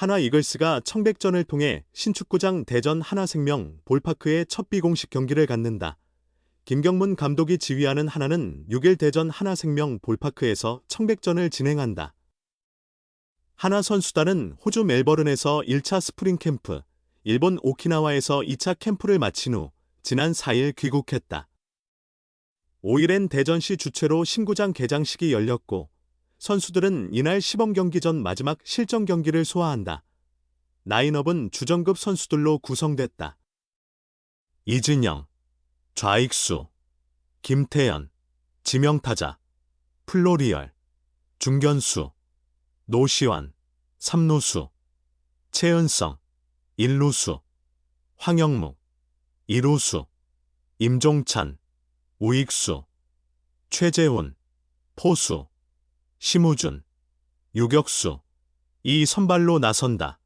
하나 이글스가 청백전을 통해 신축구장 대전 하나생명 볼파크의 첫 비공식 경기를 갖는다. 김경문 감독이 지휘하는 하나는 6일 대전 하나생명 볼파크에서 청백전을 진행한다. 하나 선수단은 호주 멜버른에서 1차 스프링 캠프, 일본 오키나와에서 2차 캠프를 마친 후 지난 4일 귀국했다. 5일엔 대전시 주최로 신구장 개장식이 열렸고 선수들은 이날 시범 경기 전 마지막 실전 경기를 소화한다. 라인업은 주전급 선수들로 구성됐다. 이진영, 좌익수, 김태현, 지명타자, 플로리얼, 중견수, 노시환, 삼루수, 최은성, 일루수, 황영무, 이루수, 임종찬, 우익수, 최재훈, 포수, 심우준, 유격수, 이 선발로 나선다.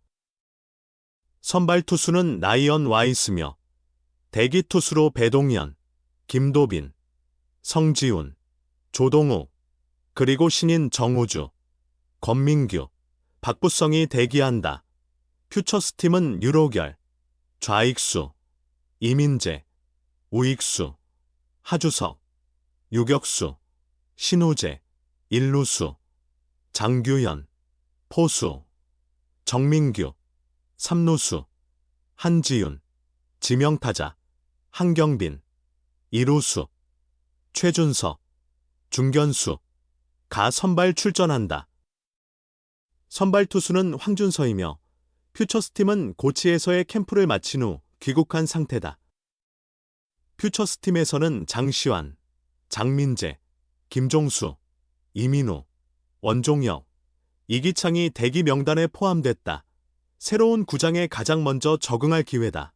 선발 투수는 나이언 와이스며 대기 투수로 배동현, 김도빈, 성지훈, 조동우, 그리고 신인 정우주, 권민규, 박부성이 대기한다. 퓨처스팀은 유로결, 좌익수, 이민재, 우익수, 하주석, 유격수, 신우재, 일루수, 장규현, 포수, 정민규, 삼루수, 한지윤, 지명타자, 한경빈, 이루수, 최준석, 중견수, 가 선발 출전한다. 선발 투수는 황준서이며 퓨처스팀은 고치에서의 캠프를 마친 후 귀국한 상태다. 퓨처스팀에서는 장시환, 장민재, 김종수, 이민우, 원종혁, 이기창이 대기 명단에 포함됐다. 새로운 구장에 가장 먼저 적응할 기회다.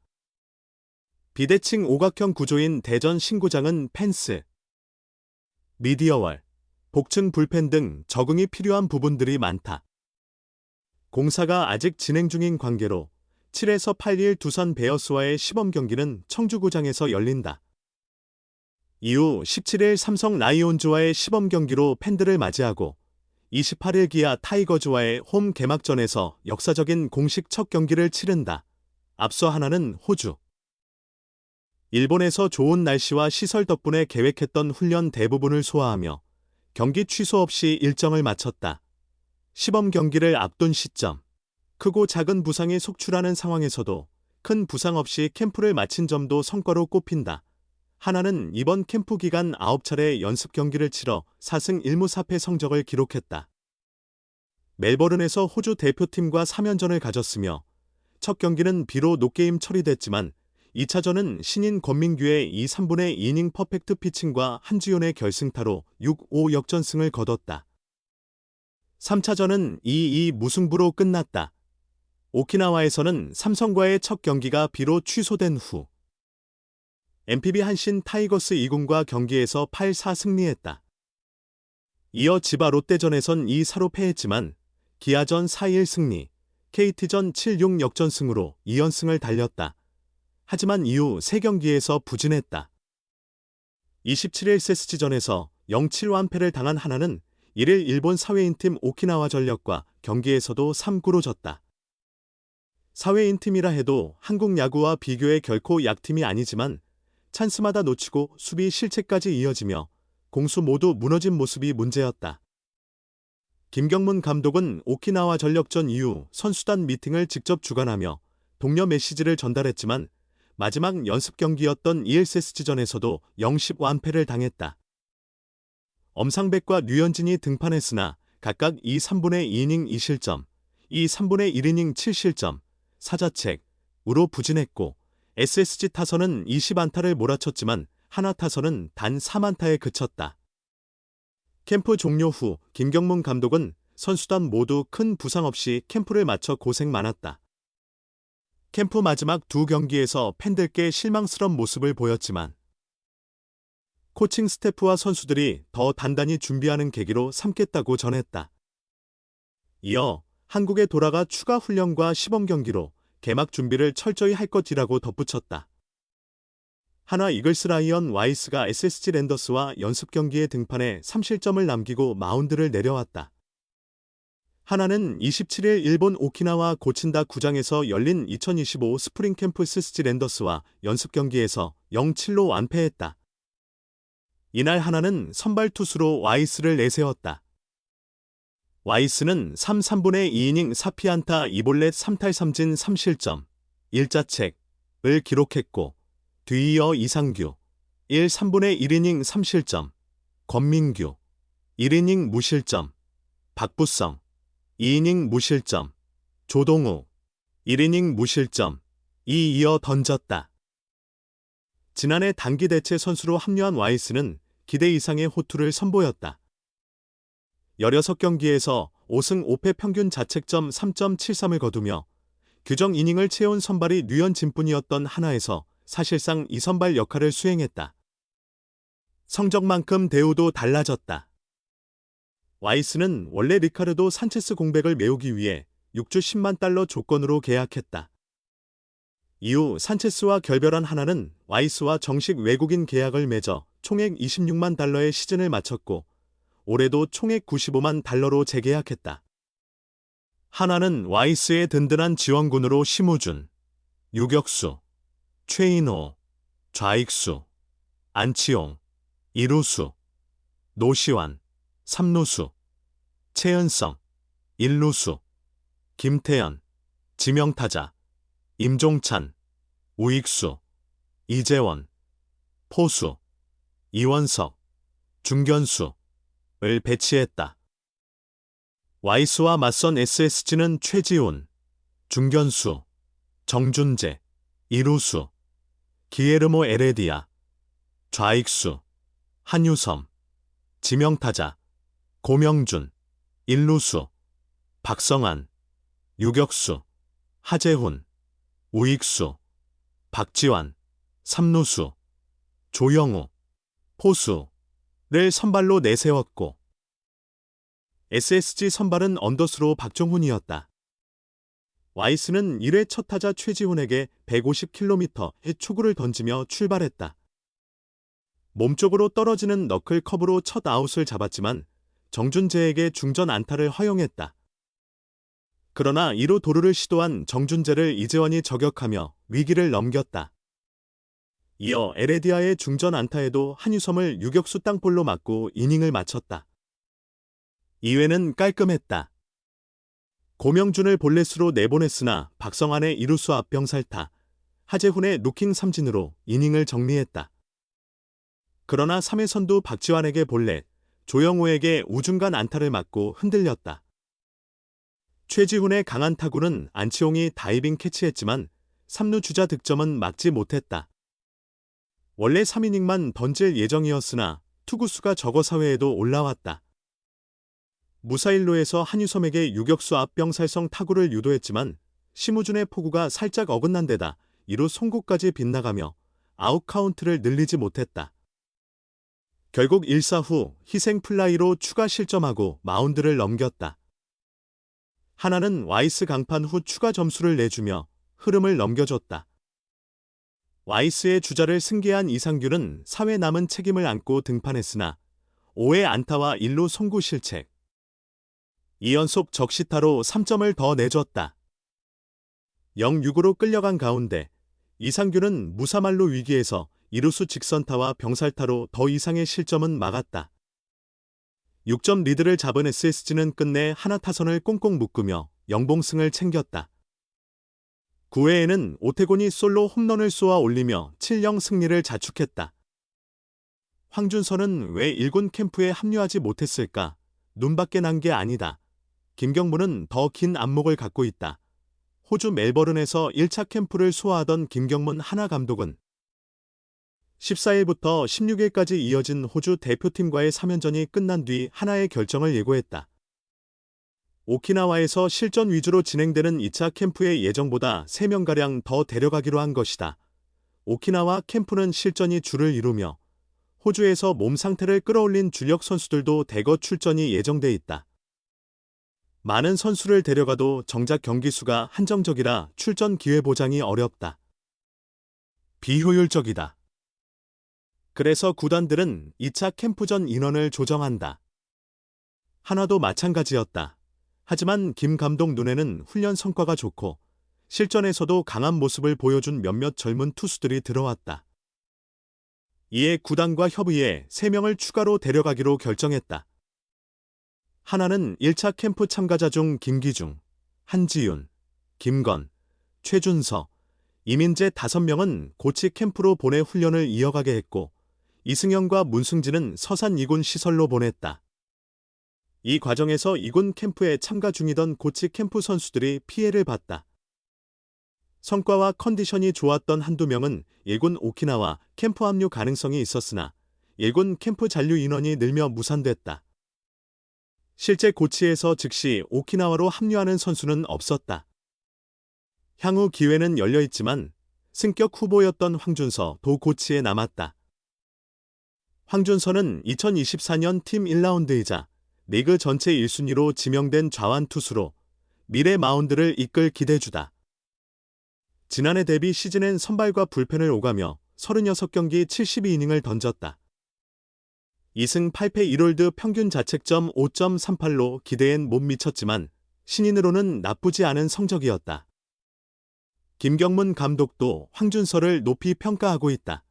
비대칭 오각형 구조인 대전 신구장은 펜스, 미디어월, 복층 불펜 등 적응이 필요한 부분들이 많다. 공사가 아직 진행 중인 관계로 7에서 8일 두산 베어스와의 시범 경기는 청주구장에서 열린다. 이후 17일 삼성 라이온즈와의 시범 경기로 팬들을 맞이하고 28일 기아 타이거즈와의 홈 개막전에서 역사적인 공식 첫 경기를 치른다. 앞서 하나는 호주. 일본에서 좋은 날씨와 시설 덕분에 계획했던 훈련 대부분을 소화하며 경기 취소 없이 일정을 마쳤다. 시범 경기를 앞둔 시점. 크고 작은 부상이 속출하는 상황에서도 큰 부상 없이 캠프를 마친 점도 성과로 꼽힌다. 하나는 이번 캠프 기간 9차례 연습 경기를 치러 4승 1무 4패 성적을 기록했다. 멜버른에서 호주 대표팀과 3연전을 가졌으며 첫 경기는 비로 노게임 처리됐지만 2차전은 신인 권민규의 2, 3분의 2이닝 퍼펙트 피칭과 한지훈의 결승타로 6-5 역전승을 거뒀다. 3차전은 2-2 무승부로 끝났다. 오키나와에서는 삼성과의 첫 경기가 비로 취소된 후 MPB 한신 타이거스 2군과 경기에서 8-4 승리했다. 이어 지바 롯데전에선 2-4로 패했지만 기아전 4-1 승리, KT전 7-6 역전승으로 2연승을 달렸다. 하지만 이후 3경기에서 부진했다. 27일 세스지전에서 0-7 완패를 당한 하나는 1일 일본 사회인팀 오키나와 전력과 경기에서도 3구로 졌다. 사회인팀이라 해도 한국 야구와 비교해 결코 약팀이 아니지만 찬스마다 놓치고 수비 실책까지 이어지며 공수 모두 무너진 모습이 문제였다. 김경문 감독은 오키나와 전력전 이후 선수단 미팅을 직접 주관하며 동료 메시지를 전달했지만 마지막 연습 경기였던 ELSS지전에서도 0십 완패를 당했다. 엄상백과 류현진이 등판했으나 각각 2, 3분의 2이닝 2실점, 2, 3분의 1이닝 7실점, 사자책, 우로 부진했고 SSG 타선은 20안타를 몰아쳤지만 하나 타선은 단 3안타에 그쳤다. 캠프 종료 후 김경문 감독은 선수단 모두 큰 부상 없이 캠프를 마쳐 고생 많았다. 캠프 마지막 두 경기에서 팬들께 실망스러운 모습을 보였지만 코칭 스태프와 선수들이 더 단단히 준비하는 계기로 삼겠다고 전했다. 이어 한국에 돌아가 추가 훈련과 시범 경기로 개막 준비를 철저히 할 것이라고 덧붙였다. 하나 이글스 라이언 와이스가 SSG 랜더스와 연습 경기에 등판해 3실점을 남기고 마운드를 내려왔다. 하나는 27일 일본 오키나와 고친다 구장에서 열린 2025 스프링 캠프 스스지 랜더스와 연습 경기에서 0-7로 완패했다. 이날 하나는 선발 투수로 와이스를 내세웠다. 와이스는 3, 3분의 2이닝 4피안타 2볼넷 3탈 3진 3실점, 1자책을 기록했고 뒤이어 이상규 1, 3분의 1이닝 3실점, 권민규 1이닝 무실점, 박부성 2이닝 무실점, 조동우 1이닝 무실점, 이 이어 던졌다. 지난해 단기 대체 선수로 합류한 와이스는 기대 이상의 호투를 선보였다. 16경기에서 5승 5패 평균 자책점 3.73을 거두며 규정 이닝을 채운 선발이 류현진뿐이었던 하나에서 사실상 이 선발 역할을 수행했다. 성적만큼 대우도 달라졌다. 와이스는 원래 리카르도 산체스 공백을 메우기 위해 6주 10만 달러 조건으로 계약했다. 이후 산체스와 결별한 하나는 와이스와 정식 외국인 계약을 맺어 총액 26만 달러의 시즌을 마쳤고 올해도 총액 95만 달러로 재계약했다. 하나는 와이스의 든든한 지원군으로 심우준, 유격수, 최인호, 좌익수, 안치용, 이루수, 노시환, 삼루수, 최은성, 일루수, 김태현, 지명타자, 임종찬, 우익수, 이재원, 포수, 이원석, 중견수, 을 배치했다. 와이스와 맞선 SSG는 최지훈, 중견수, 정준재, 이루수, 기에르모 에레디아, 좌익수, 한유섬, 지명타자, 고명준, 일루수, 박성환, 유격수, 하재훈, 우익수, 박지환, 삼루수, 조영우, 포수, 를 선발로 내세웠고 SSG 선발은 언더스로 박종훈이었다. 와이스는 1회 첫 타자 최지훈에게 150km의 초구를 던지며 출발했다. 몸쪽으로 떨어지는 너클 컵으로 첫 아웃을 잡았지만 정준재에게 중전 안타를 허용했다. 그러나 2루 도루를 시도한 정준재를 이재원이 저격하며 위기를 넘겼다. 이어 에레디아의 중전 안타에도 한유섬을 유격수 땅볼로 맞고 이닝을 마쳤다. 2회는 깔끔했다. 고명준을 볼넷으로 내보냈으나 박성환의 이루수 앞 병살타, 하재훈의 루킹 삼진으로 이닝을 정리했다. 그러나 3회 선두 박지환에게 볼넷, 조영우에게 우중간 안타를 맞고 흔들렸다. 최지훈의 강한 타구는 안치홍이 다이빙 캐치했지만 3루 주자 득점은 막지 못했다. 원래 3이닝만 던질 예정이었으나 투구수가 적어 사회에도 올라왔다. 무사일로에서 한유섬에게 유격수 앞병살성 타구를 유도했지만 심우준의 포구가 살짝 어긋난 데다 이로 송구까지 빗나가며 아웃 카운트를 늘리지 못했다. 결국 1사 후 희생 플라이로 추가 실점하고 마운드를 넘겼다. 하나는 와이스 강판 후 추가 점수를 내주며 흐름을 넘겨줬다. 와이스의 주자를 승계한 이상규는 사회 남은 책임을 안고 등판했으나 5회 안타와 1루 송구 실책. 2연속 적시타로 3점을 더 내줬다. 0-6으로 끌려간 가운데 이상규는 무사말로 위기에서 이루수 직선타와 병살타로 더 이상의 실점은 막았다. 6점 리드를 잡은 SSG는 끝내 하나 타선을 꽁꽁 묶으며 영봉승을 챙겼다. 9회에는 오태곤이 솔로 홈런을 쏘아 올리며 7령 승리를 자축했다. 황준서는 왜 일군 캠프에 합류하지 못했을까? 눈밖에 난 게 아니다. 김경문은 더 긴 안목을 갖고 있다. 호주 멜버른에서 1차 캠프를 소화하던 김경문 하나 감독은 14일부터 16일까지 이어진 호주 대표팀과의 3연전이 끝난 뒤 하나의 결정을 예고했다. 오키나와에서 실전 위주로 진행되는 2차 캠프의 예정보다 3명가량 더 데려가기로 한 것이다. 오키나와 캠프는 실전이 주를 이루며 호주에서 몸 상태를 끌어올린 주력 선수들도 대거 출전이 예정돼 있다. 많은 선수를 데려가도 정작 경기 수가 한정적이라 출전 기회 보장이 어렵다. 비효율적이다. 그래서 구단들은 2차 캠프 전 인원을 조정한다. 하나도 마찬가지였다. 하지만 김 감독 눈에는 훈련 성과가 좋고 실전에서도 강한 모습을 보여준 몇몇 젊은 투수들이 들어왔다. 이에 구단과 협의해 3명을 추가로 데려가기로 결정했다. 하나는 1차 캠프 참가자 중 김기중, 한지윤, 김건, 최준서, 이민재 5명은 고치 캠프로 보내 훈련을 이어가게 했고 이승영과 문승진은 서산 2군 시설로 보냈다. 이 과정에서 2군 캠프에 참가 중이던 고치 캠프 선수들이 피해를 봤다. 성과와 컨디션이 좋았던 한두 명은 1군 오키나와 캠프 합류 가능성이 있었으나 1군 캠프 잔류 인원이 늘며 무산됐다. 실제 고치에서 즉시 오키나와로 합류하는 선수는 없었다. 향후 기회는 열려 있지만 승격 후보였던 황준서 도 고치에 남았다. 황준서는 2024년 팀 1라운드이자 리그 전체 1순위로 지명된 좌완 투수로 미래 마운드를 이끌 기대주다. 지난해 대비 시즌엔 선발과 불펜을 오가며 36경기 72이닝을 던졌다. 2승 8패 1홀드 평균 자책점 5.38로 기대엔 못 미쳤지만 신인으로는 나쁘지 않은 성적이었다. 김경문 감독도 황준서를 높이 평가하고 있다.